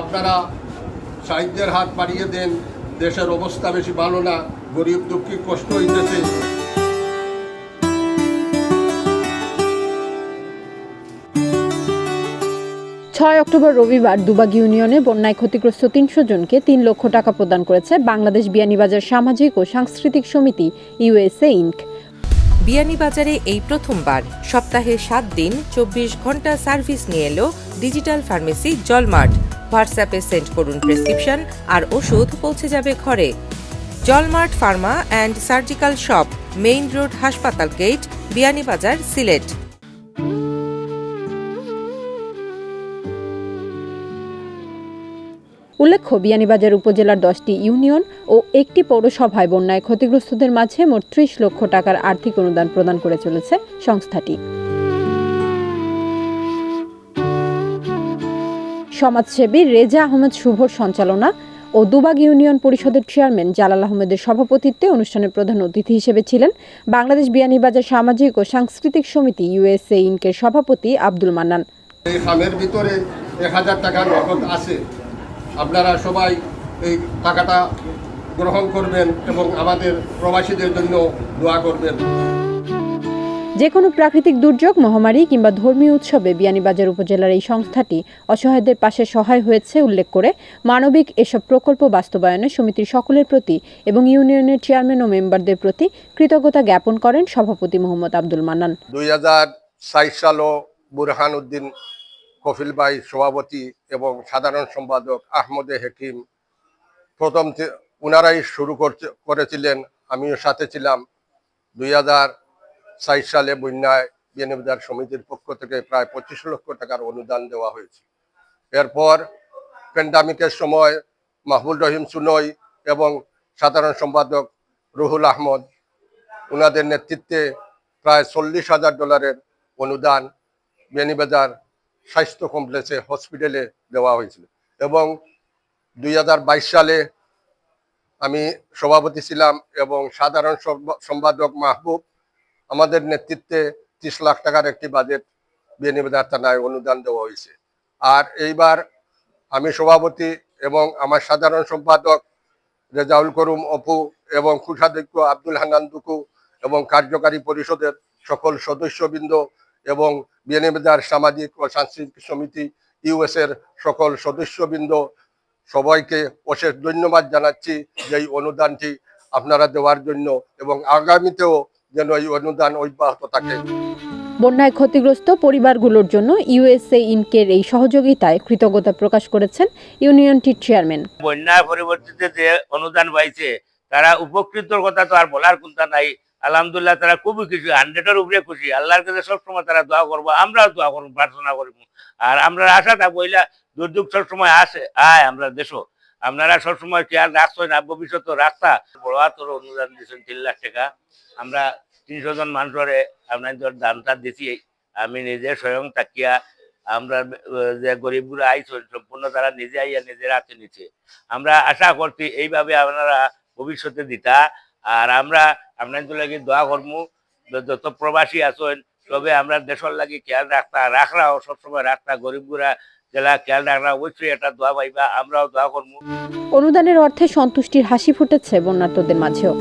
আপনারা সাহিত্যের হাত বাড়িয়ে দেন দেশের অবস্থা বেশি ভালো না গরিব দুঃখী কষ্ট হইতেছে। ছয় অক্টোবর রবিবার দুবাগ ইউনিয়নে বন্যায় ক্ষতিগ্রস্ত তিনশো জনকে তিন লক্ষ টাকা প্রদান করেছে বাংলাদেশ বিয়ানীবাজার সামাজিক ও সাংস্কৃতিক সমিতি ইউএসএ ইনক। বিয়ানীবাজারে এই প্রথমবার সপ্তাহে সাত দিন চব্বিশ ঘণ্টা সার্ভিস নিয়ে এলো ডিজিটাল ফার্মেসি জলমার্ট। হোয়াটসঅ্যাপে সেন্ড করুন প্রেসক্রিপশন আর ওষুধ পৌঁছে যাবে ঘরে। জলমার্ট pharma and surgical shop, main road, হাসপাতাল গেট, বিয়ানীবাজার, সিলেট। উল্লেখ্য, বিয়ানীবাজার উপজেলার দশটি ইউনিয়ন ও একটি পৌরসভায় বন্যায় ক্ষতিগ্রস্তদের মাঝে মোট ত্রিশ লক্ষ টাকার আর্থিক অনুদান প্রদান করে চলেছে সংস্থাটি। সমাজসেবী রেজা আহমেদ শুভর সঞ্চালনা ও দুবাগ ইউনিয়ন পরিষদের চেয়ারম্যান জালাল আহমেদের সভাপতিত্বে অনুষ্ঠানের প্রধান অতিথি হিসেবে ছিলেন বাংলাদেশ বিয়ানীবাজার সামাজিক ও সাংস্কৃতিক সমিতি ইউএসএ ইনকের সভাপতি আব্দুল মান্নান। এই খামের ভিতরে এক হাজার টাকা নগদ আছে। আপনারা সবাই এই টাকাটা গ্রহণ করবেন এবং আমাদের প্রবাসীদের জন্য দোয়া করবেন। যে কোনো প্রাকৃতিক দুর্যোগ, মহামারী কিংবা ধর্মীয় উৎসবে বিয়ানীবাজার উপজেলার এই সংস্থাটি অসহায়দের পাশে সহায় হয়েছে উল্লেখ করে মানবিক এসব প্রকল্প বাস্তবায়নে সমিতির সকলের প্রতি এবং ইউনিয়নের চেয়ারম্যান ও মেম্বারদের প্রতি কৃতজ্ঞতা জ্ঞাপন করেন সভাপতি মোহাম্মদ আব্দুল মান্নান। দুই হাজার ষাট সালও বুরহান উদ্দিন কফিল ভাই সভাপতি এবং সাধারণ সম্পাদক আহমদে হেকিম প্রথম ওনারাই শুরু করতে করেছিলেন। আমিও সাথে ছিলাম। দুই হাজার ষাট সালে বন্যায় বিয়ানীবাজার সমিতির পক্ষ থেকে প্রায় পঁচিশ লক্ষ টাকার অনুদান দেওয়া হয়েছে। এরপর প্যান্ডামিকের সময় মাহবুল রহিম সুনই এবং সাধারণ সম্পাদক রুহুল আহমদ ওনাদের নেতৃত্বে প্রায় চল্লিশ হাজার ডলারের অনুদান বেনিবাজার স্বাস্থ্য কমপ্লেক্সে হসপিটালে দেওয়া হয়েছিল এবং দুই হাজার বাইশ সালে আমি সভাপতি ছিলাম এবং সাধারণ সম্পাদক মাহবুব আমাদের নেতৃত্বে ত্রিশ লাখ টাকার একটি বাজেট বেনিবাজার থানায় অনুদান দেওয়া হয়েছে। আর এইবার আমি সভাপতি এবং আমার সাধারণ সম্পাদক রেজাউল করুম অপু এবং কুষাধ্যক্ষ আব্দুল হান্নান দুকু এবং কার্যকারী পরিষদের সকল সদস্যবৃন্দ এবং বিয়ানীবাজার সামাজিক ও সাংস্কৃতিক সমিতি ইউএস এর সকল সদস্যবৃন্দ, সবাইকে অশেষ ধন্যবাদ জানাচ্ছি যে অনুদানটি আপনারা দেওয়ার জন্য এবং আগামীতেও যেন এই অনুদান অব্যাহত থাকে বন্যায় ক্ষতিগ্রস্ত পরিবারগুলোর জন্য ইউএসএ ইনকের এই সহযোগিতায় কৃতজ্ঞতা প্রকাশ করেছেন ইউনিয়নটির চেয়ারম্যান। বন্যা পরিবর্তিতে যে অনুদান পাইছে তারা উপকৃতর কথা তো আর বলার কোনটা নাই। আলহামদুলিল্লাহ তারা খুবই খুশি হান্ড্রেডের উপরে খুশি। আল্লাহর কাছে সবসময় তারা দোয়া করব আমরাও দোয়া করব প্রার্থনা করব। আর আমরা আশা থাকব ইলা দুর্যোগ সবসময় আসে আয় আমরা দেশও। আপনারা সবসময় খেয়াল রাখছেন না ভবিষ্যৎ রাস্তা। বড় হাতর অনুদান দিয়েছেন তিন লাখ টাকা। আমরা তিনশো জন মানুষের আপনাদের দানটা দিছি। আমি নিজে স্বয়ং তাকিয়া, আমরা যে গরিবগুলো আইসন সম্পূর্ণ তারা নিজে আইয়া নিজের হাতে নিচ্ছে আমরা আশা করছি এইভাবে আপনারা ভবিষ্যতে দিতা, আর আমরা আপনাদের লাগি দোয়া করমু। যত প্রবাসী আছেন তবে আমরা দেশের লাগি খেয়াল রাখতা রাখরাও সবসময় রাখতা গরিবগুলা জেলা খেয়াল রাখরা অবশ্যই একটা দোয়া পাইবা, আমরাও দোয়া করমু। অনুদানের অর্থে সন্তুষ্টির হাসি ফুটেছে বন্যার্তদের মাঝেও।